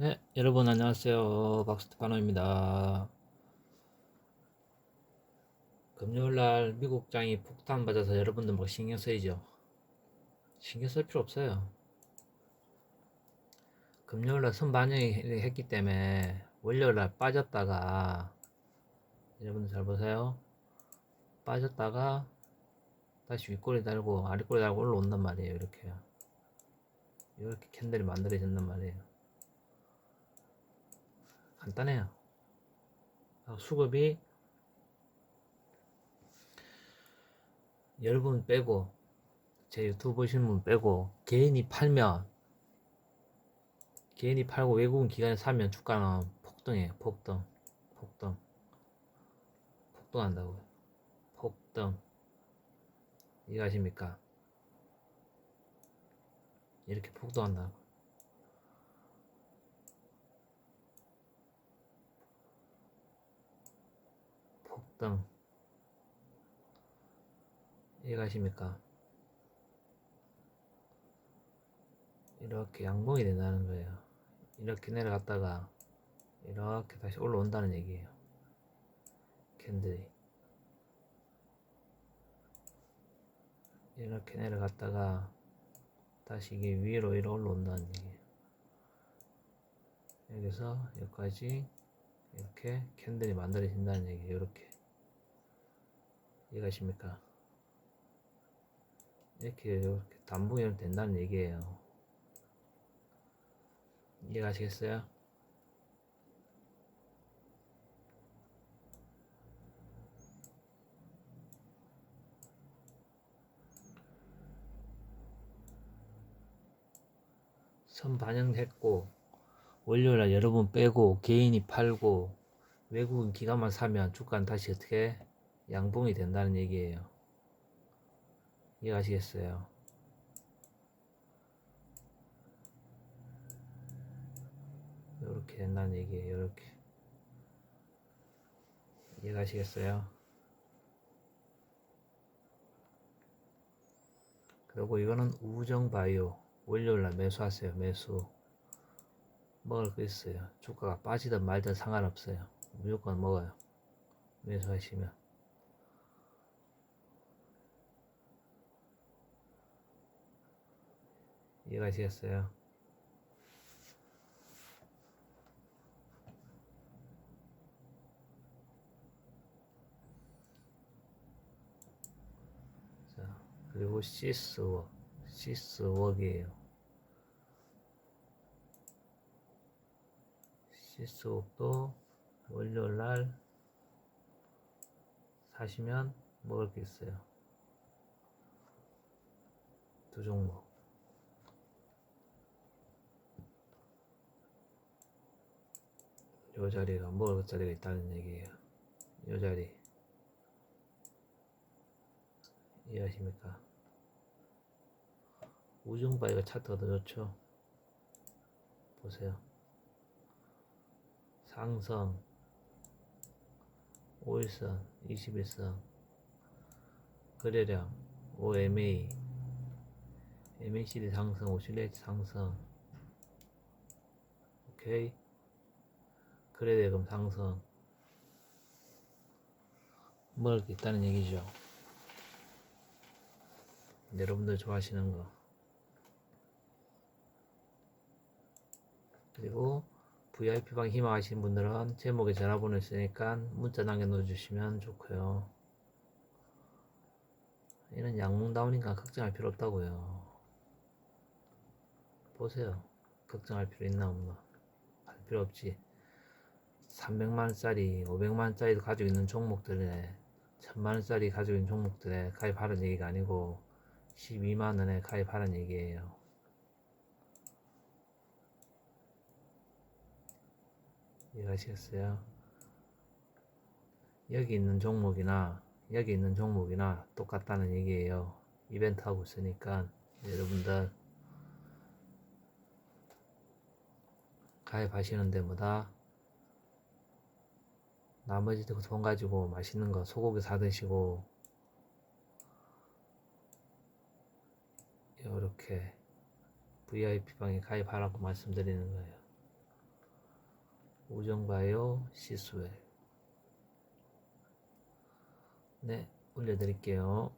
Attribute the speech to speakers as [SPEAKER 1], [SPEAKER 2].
[SPEAKER 1] 네, 여러분 안녕하세요. 박스테파노입니다. 금요일날 미국장이 폭탄 맞아서 여러분들 뭐 신경 쓰이죠? 신경 쓸 필요 없어요. 금요일날 선반영이 했기 때문에 월요일날 빠졌다가 여러분들 잘 보세요. 빠졌다가 다시 윗꼬리 달고 아랫꼬리 달고 올라온단 말이에요. 이렇게요. 이렇게 캔들이 만들어진단 말이에요. 간단해요. 아, 수급이 여러분 빼고 제 유튜브 보시는 분 빼고 개인이 팔면 개인이 팔고 외국인 기관에 사면 주가는 폭등해요. 폭등. 폭등. 폭등한다고요. 폭등. 이해하십니까? 이렇게 폭등한다고. 폭등. 이해가십니까? 이렇게 양봉이 된다는 거예요. 이렇게 내려갔다가 이렇게 다시 올라온다는 얘기예요. 캔들이 이렇게 내려갔다가 다시 이게 위로 이로 올라온다는 얘기예요. 여기서 여기까지 이렇게 캔들이 만들어진다는 얘기예요. 이렇게 이해가십니까? 이렇게 이렇게 단봉이 된다는 얘기예요. 이해가시겠어요? 선 반영했고 월요일날 여러분 빼고 개인이 팔고 외국인 기관만 사면 주가는 다시 어떻게 양봉이 된다는 얘기예요. 이해하시겠어요? 이렇게 된다는 얘기예요. 이렇게 이해가시겠어요? 그리고 이거는 우정 바이오 월요일날 매수하세요. 매수 먹을 거 있어요. 주가가 빠지든 말든 상관없어요. 무조건 먹어요. 매수하시면 이해가시겠어요? 자, 그리고 시스웍, 시스웍이에요. 시스웍도 월요일 날 사시면 먹을 게 있어요. 두 종목. 요 자리가 먹을 자리가 있다는 얘기예요. 요 자리. 이해하십니까? 우중바이가 차트가 더 좋죠? 보세요. 상성, 5일선, 21선, 거래량, OMA, MACD 상승, 오실레이트 상승, 오케이. 거래대금 상승 먹을 게 있다는 얘기죠. 여러분들 좋아하시는 거. 그리고 VIP방 희망하시는 분들은 제목에 전화번호 있으니까 문자 남겨놓어 주시면 좋고요. 이런 양몽다운인가 걱정할 필요 없다고요. 보세요. 걱정할 필요 있나 없나. 할 필요 없지. 300만원짜리, 500만원짜리도 가지고 있는 종목들에 1000만원짜리 가지고 있는 종목들에 가입하라는 얘기가 아니고 12만원에 가입하라는 얘기예요. 이해하시겠어요? 여기 있는 종목이나 여기 있는 종목이나 똑같다는 얘기예요. 이벤트 하고 있으니까 여러분들 가입하시는 데보다 나머지 돈 가지고 맛있는 거 소고기 사 드시고 이렇게 VIP 방에 가입하라고 말씀드리는 거예요. 우정바이오 시스웰 네 올려드릴게요